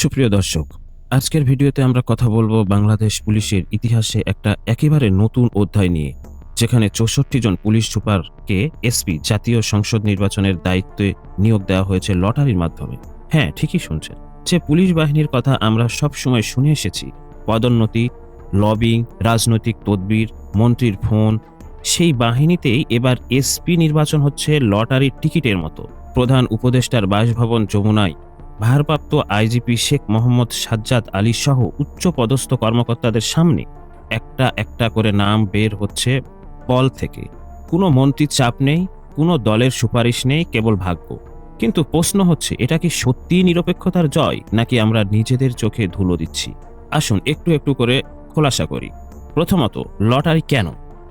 সুপ্রিয় দর্শক, আজকের ভিডিওতে আমরা কথা বলব বাংলাদেশ পুলিশের ইতিহাসে একটা একেবারে নতুন অধ্যায় নিয়ে, যেখানে চৌষট্টি জন পুলিশ সুপারকে এসপি জাতীয় সংসদ নির্বাচনের দায়িত্বে নিয়োগ দেওয়া হয়েছে লটারির মাধ্যমে। হ্যাঁ ঠিকই শুনছেন। যে পুলিশ বাহিনীর কথা আমরা সব সময় শুনে এসেছি, পদোন্নতি, লবিং, রাজনৈতিক তদবির, মন্ত্রীর ফোন, সেই বাহিনীতেই এবার এসপি নির্বাচন হচ্ছে লটারির টিকিটের মতো। প্রধান উপদেষ্টার বাসভবন যমুনায় ভারপ্রাপ্ত আইজিপি শেখ মোহাম্মদ সাজ্জাদ আলী সহ উচ্চ পদস্থ কর্মকর্তাদের সামনে একটা একটা করে নাম বের হচ্ছে পল থেকে। কোনো মন্ত্রীর চাপ নেই, কোনো দলের সুপারিশ নেই, কেবল ভাগ্য। কিন্তু প্রশ্ন হচ্ছে, এটা কি সত্যিই নিরপেক্ষতার জয়, নাকি আমরা নিজেদের চোখে ধুলো দিচ্ছি? আসুন একটু একটু করে খোলাসা করি। প্রথমত, লটারি কেন?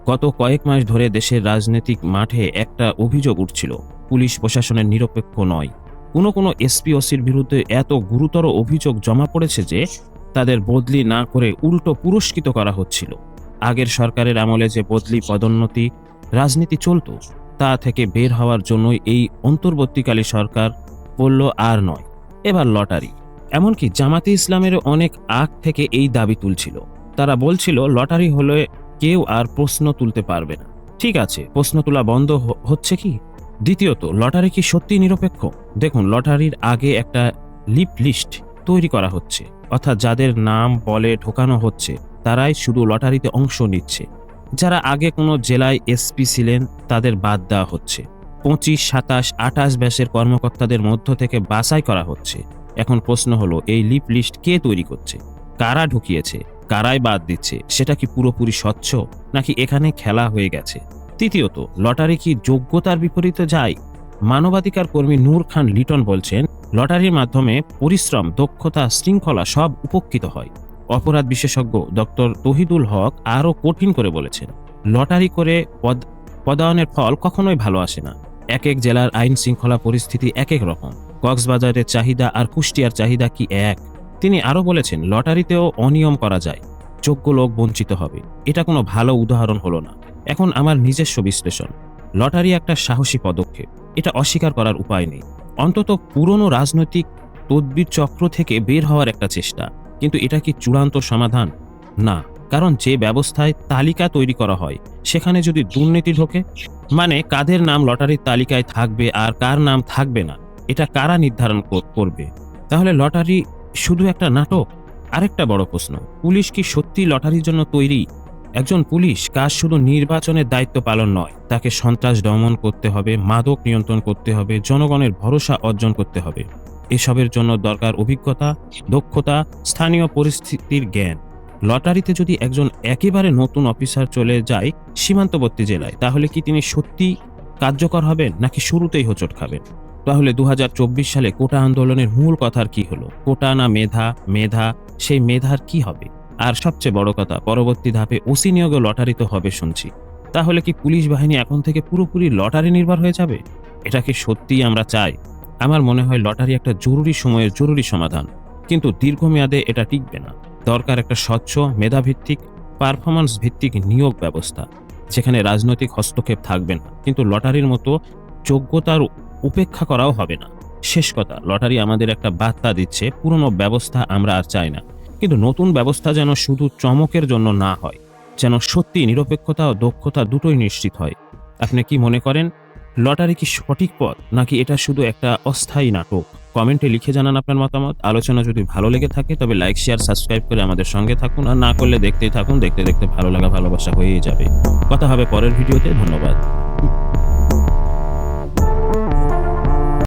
গত কয়েক মাস ধরে দেশের রাজনৈতিক মাঠে একটা অভিযোগ উঠছিল, পুলিশ প্রশাসনের নিরপেক্ষ নয়। কোনো কোনো এসপিওসির বিরুদ্ধে এত গুরুতর অভিযোগ জমা পড়েছে যে তাদের বদলি না করে উল্টো পুরস্কৃত করা হচ্ছিল। আগের সরকারের আমলে যে বদলি পদোন্নতি রাজনীতি চলতো, তা থেকে বের হওয়ার জন্যই এই অন্তর্বর্তীকালী সরকার বলল, আর নয়, এবার লটারি। এমনকি জামাতে ইসলামের অনেক আগ থেকে এই দাবি তুলছিল। তারা বলছিল, লটারি হলে কেউ আর প্রশ্ন তুলতে পারবে না। ঠিক আছে, প্রশ্ন তোলা বন্ধ হচ্ছে কি? দ্বিতীয়ত, লটারি কি সত্যি নিরপেক্ষ? দেখুন, লটারির আগে একটা লিপ লিস্ট তৈরি করা হচ্ছে। অর্থাৎ যাদের নাম বলে ঢোকানো হচ্ছে, তারাই শুধু লটারিতে অংশ নিচ্ছে। যারা আগে কোনো জেলায় এসপি ছিলেন, তাদের বাদ দেওয়া হচ্ছে। পঁচিশ, সাতাশ, আঠাশ ব্যাসের কর্মকর্তাদের মধ্য থেকে বাছাই করা হচ্ছে। এখন প্রশ্ন হলো, এই লিপ লিস্ট কে তৈরি করছে? কারা ঢুকিয়েছে? কারাই বাদ দিচ্ছে? সেটা কি পুরোপুরি স্বচ্ছ? নাকি এখানে খেলা হয়ে গেছে? তৃতীয়ত, লটারি কি যোগ্যতার বিপরীতে যায়? মানবাধিকার কর্মী নূর খান লিটন বলছেন, লটারির মাধ্যমে পরিশ্রম, দক্ষতা, শৃঙ্খলা সব উপকৃত হয়। অপরাধ বিশেষজ্ঞ ডক্টর তহিদুল হক আরও কঠিন করে বলেছেন, লটারি করে পদ, পদায়নের ফল কখনোই ভালো আসে না। এক এক জেলার আইন শৃঙ্খলা পরিস্থিতি এক এক রকম। কক্সবাজারের চাহিদা আর কুষ্টিয়ার চাহিদা কি এক? তিনি আরও বলেছেন, লটারিতেও অনিয়ম করা যায়। যোগ্য লোক বঞ্চিত হবে। এটা কোনো ভালো উদাহরণ হলো না। এখন আমার নিজস্ব বিশ্লেষণ। লটারি একটা সাহসী পদক্ষেপ। এটা অস্বীকার করার উপায় নেই। অন্তত পুরনো রাজনৈতিক তদবির চক্র থেকে বের হওয়ার একটা চেষ্টা। কিন্তু এটা কি চূড়ান্ত সমাধান? না। কারণ যে ব্যবস্থায় তালিকা তৈরি করা হয়, সেখানে যদি দুর্নীতি ঢোকে মানে কাদের নাম লটারির তালিকায় থাকবে আর কার নাম থাকবে না, এটা কারা নির্ধারণ করবে? তাহলে লটারি শুধু একটা নাটক? আরেকটা বড় প্রশ্ন, পুলিশ কি সত্যি লটারির জন্য তৈরি? একজন পুলিশ কাজ শুধু নির্বাচনের দায়িত্ব পালন নয়, তাকে সন্ত্রাস দমন করতে হবে, মাদক নিয়ন্ত্রণ করতে হবে, জনগণের ভরসা অর্জন করতে হবে। এসবের জন্য দরকার অভিজ্ঞতা, দক্ষতা, স্থানীয় পরিস্থিতির জ্ঞান। লটারিতে যদি একজন একেবারে নতুন অফিসার চলে যায় সীমান্তবর্তী জেলায়, তাহলে কি তিনি সত্যি কার্যকর হবেন, নাকি শুরুতেই হোঁচট খাবেন? তাহলে দু হাজার চব্বিশ সালে কোটা আন্দোলনের মূল কথার কি হলো? কোটা না মেধা? মেধা? সেই মেধার কি হবে? আর সবচেয়ে বড় কথা, পরবর্তী ধাপে ওসি নিয়োগে লটারি তো হবে শুনছি। তাহলে কি পুলিশ বাহিনী এখন থেকে পুরোপুরি লটারি নির্ভর হয়ে যাবে? এটা কি সত্যিই আমরা চাই? আমার মনে হয় লটারি একটা জরুরি সময়ের জরুরি সমাধান। কিন্তু দীর্ঘমেয়াদে এটা টিকবে না। দরকার একটা স্বচ্ছ, মেধাভিত্তিক পারফরম্যান্স ভিত্তিক নিয়োগ ব্যবস্থা, যেখানে রাজনৈতিক হস্তক্ষেপ থাকবে না। কিন্তু লটারির মতো যোগ্যতার উপেক্ষা করাও হবে না। শেষ কথা, লটারি আমাদের একটা বার্তা দিচ্ছে, পুরনো ব্যবস্থা আমরা আর চাই না। কিন্তু নতুন ব্যবস্থা যেন শুধু চমকের জন্য না হয়, যেন সত্যি নিরপেক্ষতা ও দক্ষতা দুটোই নিশ্চিত হয়। আপনি কি মনে করেন, লটারি কি সঠিক পথ, নাকি এটা শুধু একটা অস্থায়ী নাটক? কমেন্টে লিখে জানান আপনার মতামত। আলোচনা যদি ভালো লেগে থাকে, তবে লাইক, শেয়ার, সাবস্ক্রাইব করে আমাদের সঙ্গে থাকুন। আর না করলে দেখতেই থাকুন, দেখতে দেখতে ভালো লাগা, ভালোবাসা হয়েই যাবে। কথা হবে পরের ভিডিওতে, ধন্যবাদ।